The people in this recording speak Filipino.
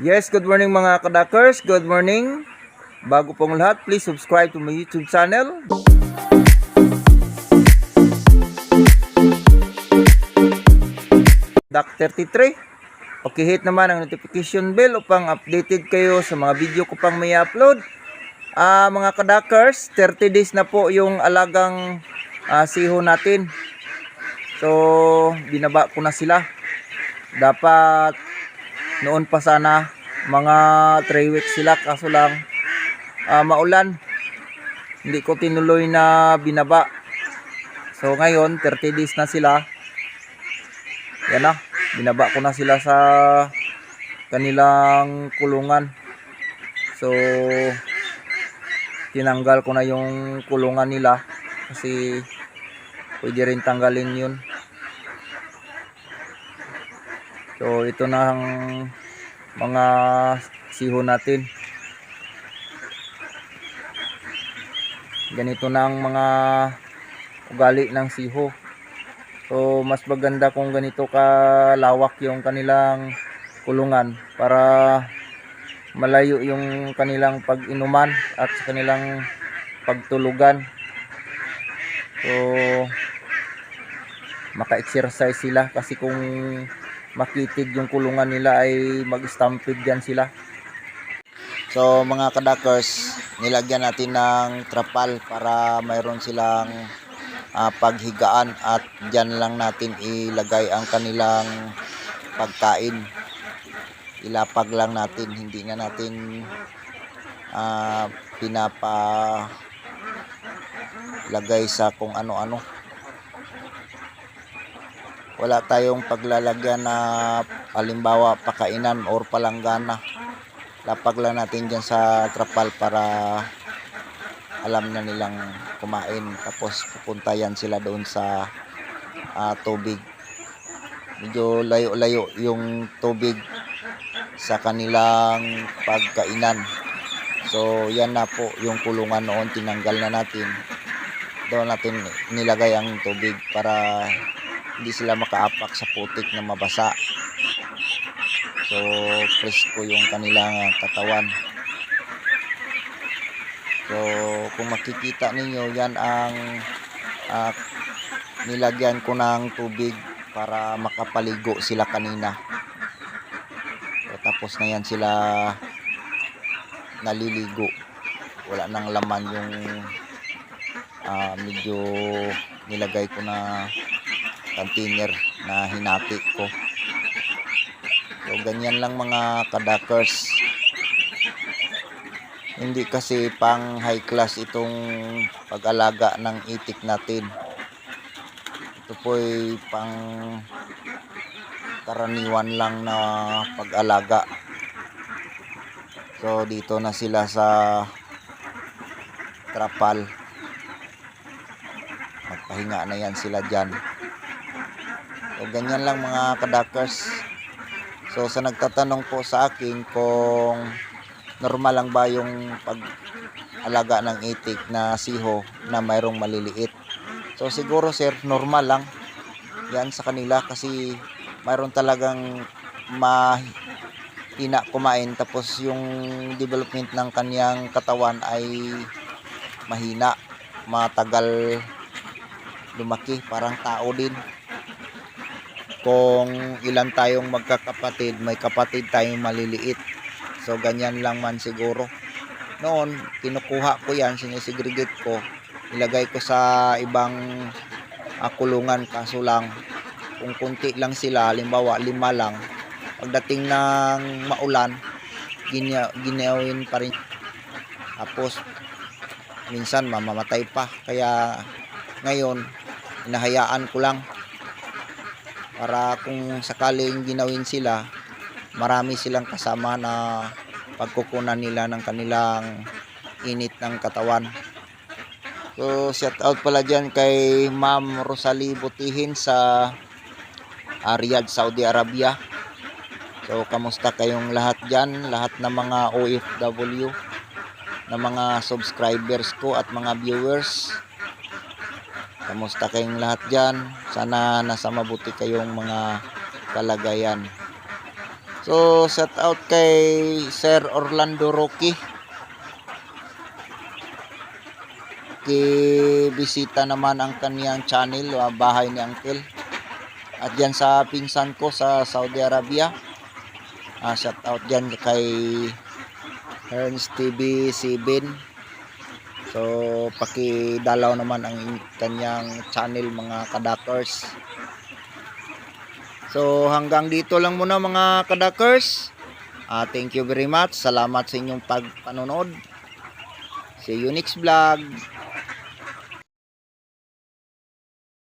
Yes, good morning mga kadakers. Good morning. Bago pong lahat, please subscribe to my YouTube channel. Dak 33. Okay, hit naman ang notification bell upang updated kayo sa mga video ko pang may upload. Ah, mga kadakers, 30 days na po yung alagang ah, siho natin. So, binaba ko na sila. Dapat noon pa sana mga 3 weeks sila kaso lang ah, maulan. Hindi ko tinuloy na binaba. So ngayon 30 days na sila. Yan na. Binaba ko na sila sa kanilang kulungan. So tinanggal ko na yung kulungan nila kasi pwede rin tanggalin yun. So ito na ang mga siho natin. Ganito na ang mga ugali ng siho. So mas maganda kung ganito kalawak yung kanilang kulungan para malayo yung kanilang pag-inuman at kanilang pagtulugan. So maka-exercise sila kasi kung makitid yung kulungan nila ay mag-stampede yan sila. So mga kadakers, nilagyan natin ng trapal para mayroon silang ah, paghigaan at dyan lang natin ilagay ang kanilang pagkain. Ilapag lang natin, hindi na natin ah, pinapa lagay sa kung ano-ano wala tayong paglalagyan na alimbawa pakainan or palanggana. Lapag lang natin dyan sa trapal para alam na nilang kumain. Tapos pupunta yan sila doon sa ah, tubig. Medyo layo-layo yung tubig sa kanilang pagkainan. So yan na po yung kulungan noon. Tinanggal na natin. Doon natin nilagay ang tubig para hindi sila makaapak sa putik na mabasa. So, presko yung kanilang katawan. So, kung makikita ninyo, yan ang ah, nilagyan ko ng tubig para makapaligo sila kanina. So, tapos na yan sila naliligo. Wala nang laman yung ah, medyo nilagay ko na container na hinati ko. So ganyan lang mga kadakers. Hindi kasi pang high class itong pag-alaga ng itik natin. Ito po pang karaniwan lang na pag-alaga. So dito na sila sa trapal. Magpahinga na yan sila dyan. So, ganyan lang mga kadakers. So, sa nagtatanong po sa akin kung normal lang ba yung pag-alaga ng itik na siho na mayroong maliliit. So, siguro sir, normal lang yan sa kanila kasi mayroon talagang mahina kumain tapos yung development ng kanyang katawan ay mahina, matagal lumaki, parang tao din kung ilan tayong magkakapatid, may kapatid tayong maliliit. So, ganyan lang man siguro. Noon, kinukuha ko yan, sinisegregate ko, ilagay ko sa ibang ah, kulungan, kaso lang, kung kunti lang sila, halimbawa lima lang, pagdating ng maulan, ginya, ginawin pa rin. Tapos, minsan mamamatay pa. Kaya, ngayon, inahayaan ko lang para kung sakaling ginawin sila marami silang kasama na pagkukunan nila ng kanilang init ng katawan. So shout out pala dyan kay Ma'am Rosalie Butihin sa ah, Riyadh, Saudi Arabia. So kamusta kayong lahat dyan? Lahat ng mga OFW na mga subscribers ko at mga viewers Kamusta kayong lahat dyan? Sana nasa mabuti kayong mga kalagayan. So, shout out kay Sir Orlando Rocky. Kibisita naman ang kaniyang channel, ah, bahay ni Uncle. At yan sa pinsan ko sa Saudi Arabia. Ah, shout out dyan kay Herns TV 7. So, pakidalaw naman ang kanyang channel mga kadakers. So, hanggang dito lang muna mga kadakers. Ah, thank you very much. Salamat sa inyong pagpanonood. See you next vlog.